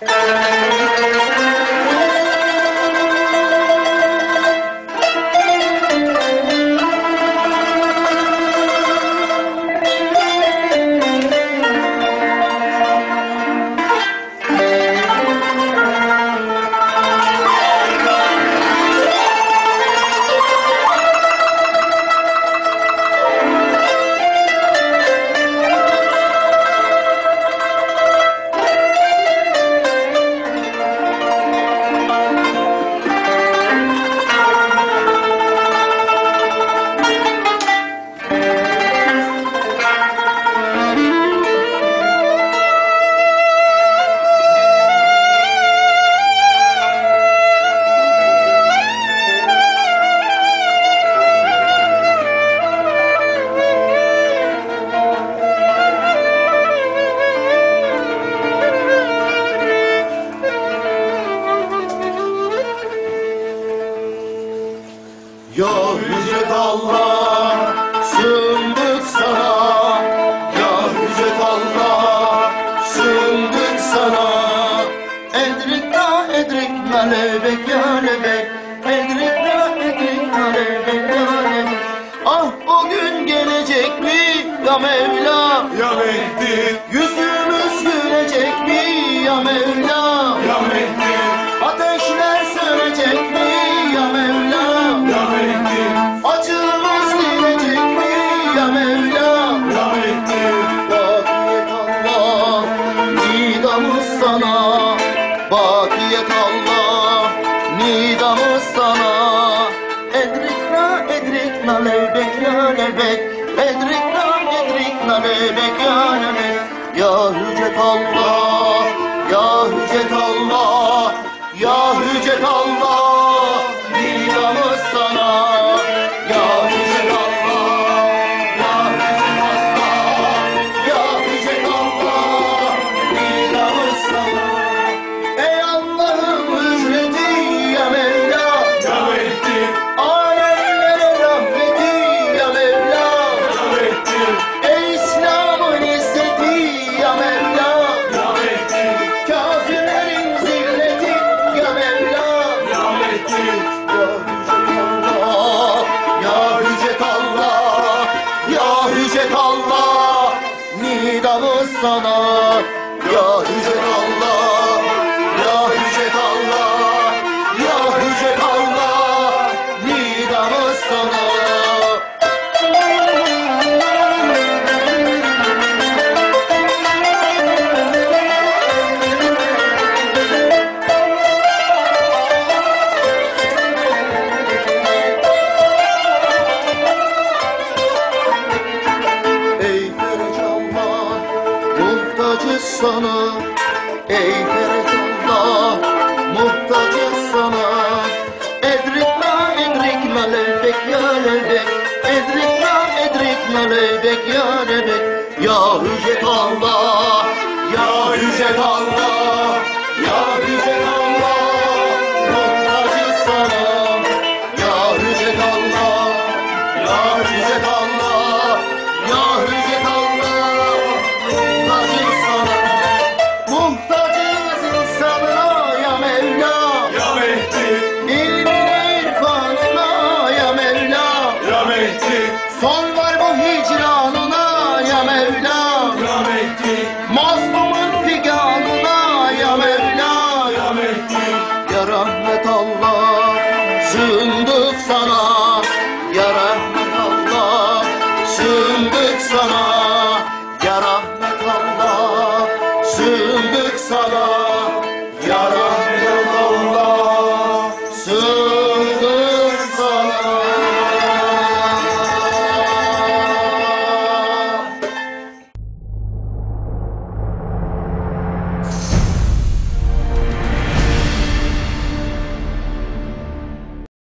Ya edrikna lebek ya lebek lebek ya lebek Ah o gün gelecek mi? Ya Mevla? Ya Mehdi, Yüzümüz gülecek mi? Ya Mevla? Ya Mehdi, Ateşler sönecek mi? Ya Mevla? Ya Mehdi, Acımız dinecek mi? Ya Mevla? Ya Mehdi, Bakiyet Allah, nidamız sana. Bakiyet Allah, nidamız sana. Edrikna, edrikna lebek ya lebek. Edrikna, edrikna lebek ya lebek. Ya Hücet Allah, ya Hücet Allah, sana. Ya Hücet sana. Ey Ferecanlar, muhtacız sana. Edrikna, edrikna lebek ya lebek. Edrikna, edrikna lebek ya lebek. Ya Hücet Allah, ya Hücet Allah, Son var bu hicranına ya Mevla. Ya Mehdi, Mazlumun figanına ya Mevla. Ya Mehdi, Ya rahmet Allah sığındık sana Ya rahmet Allah sığındık sana